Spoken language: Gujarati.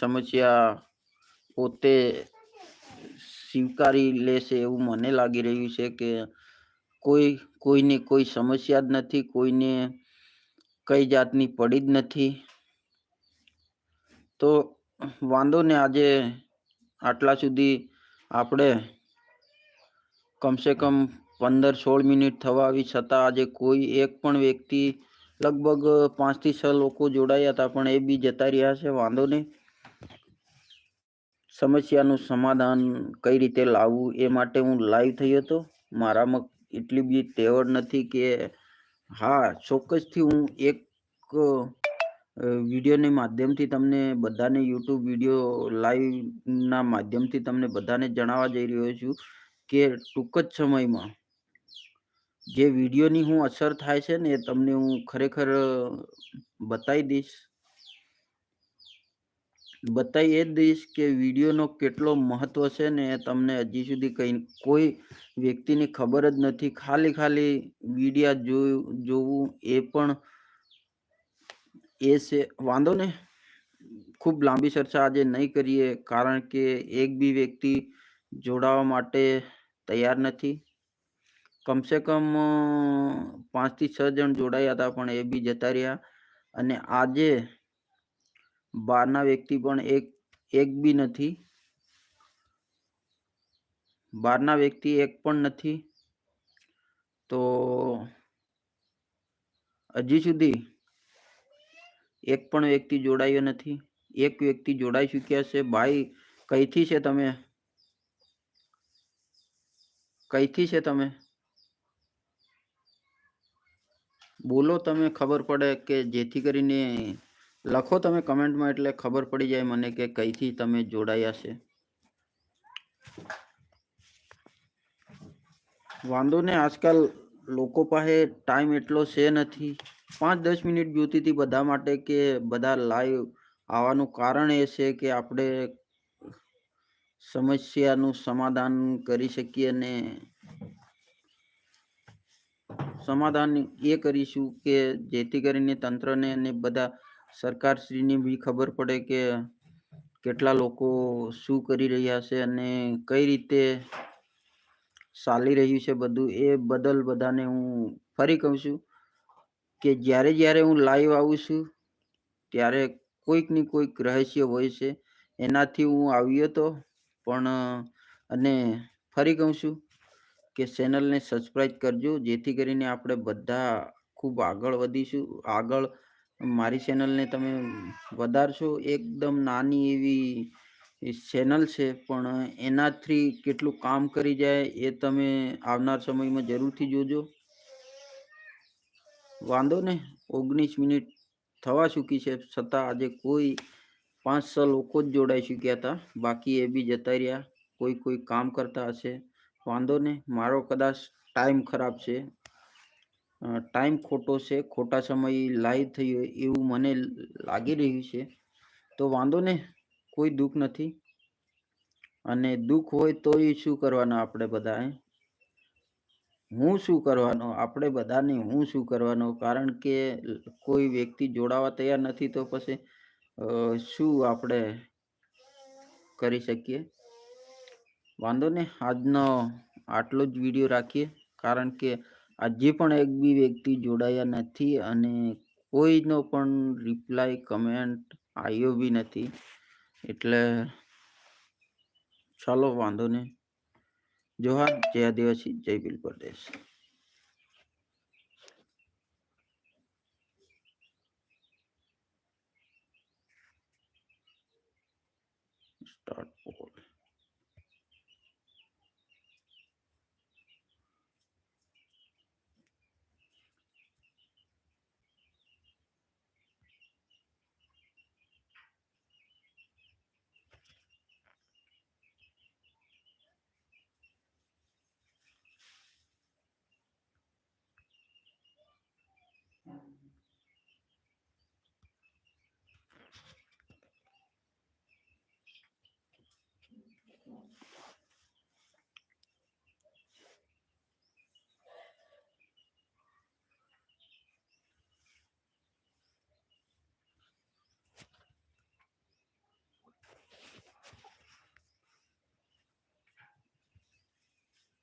સમસ્યા પોતે સ્વીકારી લેશે એવું મને લાગી રહ્યું છે કે કોઈ, કોઈને કોઈ સમસ્યા જ નથી, કોઈને કઈ જાતની પડી જ નથી. તો વાંધો ને આજે આટલા સુધી આપણે કમસે કમ પંદર સોળ મિનિટ થવા આવી છતાં આજે કોઈ એક પણ વ્યક્તિ લગભગ પાંચથી છ લોકો જોડાયા હતા પણ એ બી જતા રહ્યા છે, વાંધો નહીં. સમસ્યાનું સમાધાન કઈ રીતે લાવવું એ માટે હું લાઈવ થયો હતો. મારામાં એટલી બી તેવડ નથી કે હા, ચોક્કસથી હું એક વિડીયોની માધ્યમથી તમને બધાને યુટ્યુબ વીડિયો લાઈવના માધ્યમથી તમને બધાને જણાવવા જઈ રહ્યો છું કે ટૂંક જ સમયમાં જે વિડીયોની હું અસર થાય છે ને એ તમને હું ખરેખર બતાવી દઈશ. બતાવી એ દઈશ કે વિડીયોનો કેટલો મહત્વ છે ને એ તમને હજી સુધી કંઈ, કોઈ વ્યક્તિની ખબર જ નથી. ખાલી ખાલી વિડીયા જોયું જોવું એ પણ એ છે. વાંધો ને? ખૂબ લાંબી ચર્ચા આજે નહીં કરીએ કારણ કે એક બી વ્યક્તિ જોડાવા માટે તૈયાર નથી. કમસે કમ પાંચથી છ જણ જોડાયા હતા પણ એ બી જતા રહ્યા. અને આજે બહારના વ્યક્તિ પણ એક એક બી નથી. બહારના વ્યક્તિ એક પણ નથી. તો હજી સુધી એક પણ વ્યક્તિ જોડાયો નથી. એક વ્યક્તિ જોડાઈ ચૂક્યા છે. ભાઈ, કઈથી છે તમે? કઈથી છે તમે? બોલો, તમે ખબર પડે કે જેથી કરીને લખો તમે કમેન્ટમાં એટલે ખબર પડી જાય મને કે કઈથી તમે જોડાયા છે. વાંધો ને આજકાલ લોકો પાસે ટાઈમ એટલો છે નથી. પાંચ દસ મિનિટ જોતી બધા માટે કે બધા લાઈવ આવવાનું કારણ એ છે કે આપણે સમસ્યાનું સમાધાન કરી શકીએ અને સમાધાન એ કરીશું કે જેથી કરીને તંત્રને અને બધા સરકારશ્રીને બી ખબર પડે કે કેટલા લોકો શું કરી રહ્યા છે અને કઈ રીતે ચાલી રહ્યું છે બધું, એ બદલ બધાને હું ફરી કહું છું કે જ્યારે જ્યારે હું લાઈવ આવું છું, ત્યારે કોઈકની કોઈક રહસ્ય હોય છે. એનાથી હું આવ્યો હતો પણ, અને ફરી કહું છું કે ચેનલને સબસ્ક્રાઈબ કરજો, જેથી કરીને આપણે બધા ખૂબ આગળ વધીશું, આગળ મારી ચેનલને તમે વધારશો, એકદમ નાની એવી ચેનલ છે, પણ એનાથી કેટલું કામ કરી જાય એ તમે આવનાર સમયમાં જરૂરથી જોજો. વાંધો ને, ઓગણીસ મિનિટ થવા ચૂકી છે, છતાં આજે કોઈ પાંચ છ લોકો જ જોડાઈ ચૂક્યા હતા, બાકી એ બી જતા રહ્યા, કોઈ કોઈ કામ કરતા હશે. વાંધો ને, મારો કદાચ ટાઈમ ખરાબ છે ટાઈમ ખોટો છે, ખોટા સમય લાઈવ થયો એવું મને લાગી રહ્યું છે. તો વાંધો ને, કોઈ દુઃખ નથી. અને દુઃખ હોય તો એ શું કરવાના આપણે બધાએ? હું શું કરવાનો? આપણે બધાને હું શું કરવાનો? કારણ કે કોઈ વ્યક્તિ જોડાવા તૈયાર નથી તો પછી શું આપણે કરી શકીએ? વાંધો ને, આજનો આટલો જ વીડિયો રાખીએ. કારણ કે હજી પણ એક બી વ્યક્તિ જોડાયા નથી અને કોઈનો પણ રિપ્લાય કમેન્ટ આવ્યો બી નથી. એટલે ચાલો વાંધો નહીં. જોહાર, જય આદિવાસી, જય બિલ પ્રદેશ. સ્ટાર્ટ